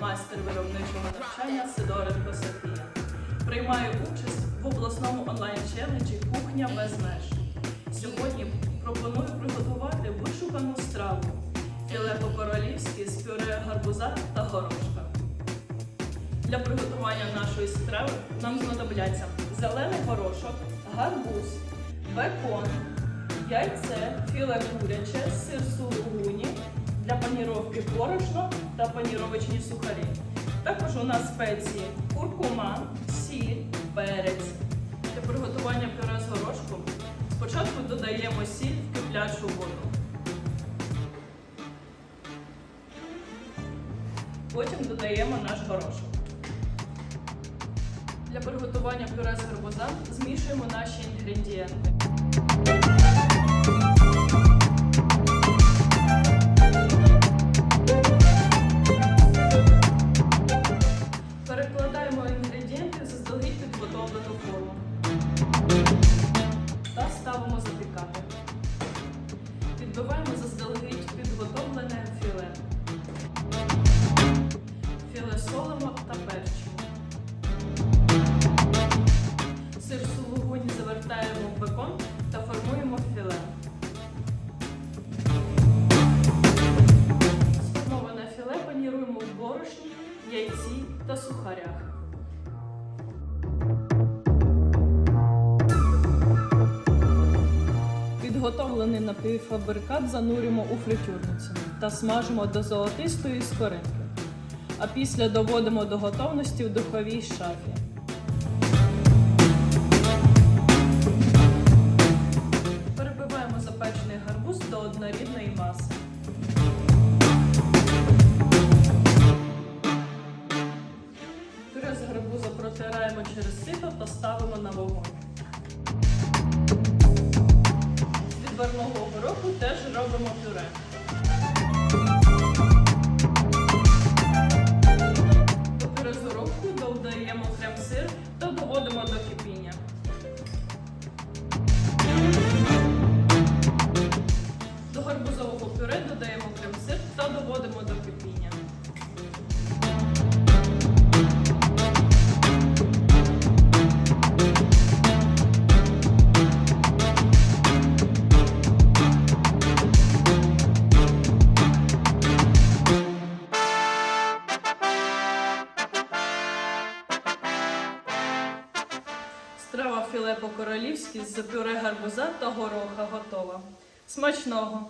майстер виробничого навчання Сидоренко Софія. Приймаю участь в обласному онлайн-челенджі Кухня без меж. Сьогодні пропоную приготувати вишукану страву філе по-королівськи з пюре гарбуза та горошка. Для приготування нашої страви нам знадобляться зелений горошок, гарбуз, бекон, яйце, філе куряче, сир сулугуні, для паніровки борошно та паніровочні сухарі. Також у нас спеції куркума, сіль, перець. Для приготування пюре з горошком спочатку додаємо сіль в киплячу воду. Потім додаємо наш горошок. Для приготування пюре з гарбуза змішуємо наші інгредієнти. Філе в борошні, яйці та сухарях. Підготовлений напівфабрикат занурюємо у фритюрницю та смажимо до золотистої скоринки. А після доводимо до готовності в духовій шафі. Перебиваємо запечений гарбуз до однорідної маси. Через сито та ставимо на вогонь. З відварного гороху теж робимо пюре. До пюре додаємо крем-сир та доводимо до кипіння. До гарбузового пюре додаємо крем-сир та доводимо до кипіння. Страва філе по-королівськи з пюре гарбуза та гороха готова. Смачного!